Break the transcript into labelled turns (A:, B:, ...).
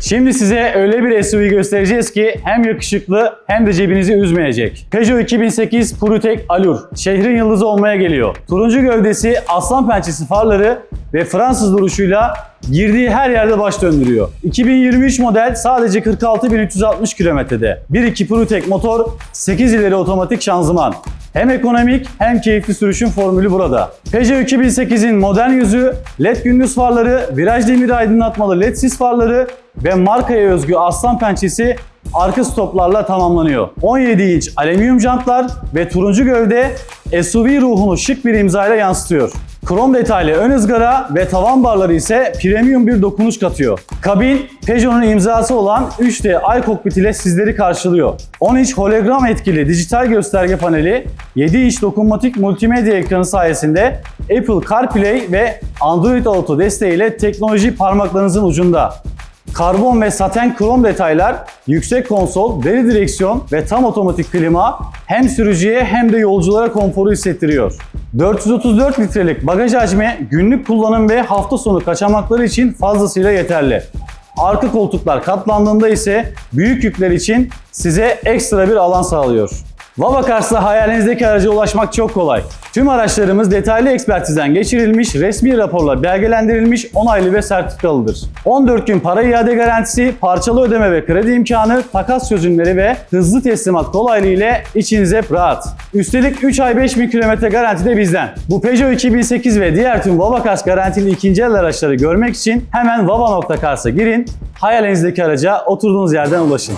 A: Şimdi size öyle bir SUV göstereceğiz ki hem yakışıklı hem de cebinizi üzmeyecek. Peugeot 2008 PureTech Allure şehrin yıldızı olmaya geliyor. Turuncu gövdesi, aslan pençesi farları ve Fransız duruşuyla girdiği her yerde baş döndürüyor. 2023 model sadece 46.360 kilometrede. 1.2 PureTech motor, 8 ileri otomatik şanzıman. Hem ekonomik hem keyifli sürüşün formülü burada. Peugeot 2008'in modern yüzü, LED gündüz farları, viraj demiri aydınlatmalı LED sis farları ve markaya özgü aslan pençesi arka stoplarla tamamlanıyor. 17 inç alüminyum jantlar ve turuncu gövde SUV ruhunu şık bir imzayla yansıtıyor. Krom detaylı ön ızgara ve tavan barları ise premium bir dokunuş katıyor. Kabin Peugeot'un imzası olan 3D iCockpit ile sizleri karşılıyor. 10 inç hologram etkili dijital gösterge paneli, 7 inç dokunmatik multimedya ekranı sayesinde Apple CarPlay ve Android Auto desteğiyle teknoloji parmaklarınızın ucunda. Karbon ve saten krom detaylar, yüksek konsol, deri direksiyon ve tam otomatik klima hem sürücüye hem de yolculara konforu hissettiriyor. 434 litrelik bagaj hacmi günlük kullanım ve hafta sonu kaçamakları için fazlasıyla yeterli. Arka koltuklar katlandığında ise büyük yükler için size ekstra bir alan sağlıyor. Vavakars'la hayalinizdeki araca ulaşmak çok kolay. Tüm araçlarımız detaylı ekspertizden geçirilmiş, resmi raporla belgelendirilmiş, onaylı ve sertifikalıdır. 14 gün para iade garantisi, parçalı ödeme ve kredi imkanı, takas çözümleri ve hızlı teslimat kolaylığı ile içiniz hep rahat. Üstelik 3 ay 5000 kilometre garanti de bizden. Bu Peugeot 2008 ve diğer tüm Vavakars garantili ikinci el araçları görmek için hemen vava.cars'a girin, hayalinizdeki araca oturduğunuz yerden ulaşın.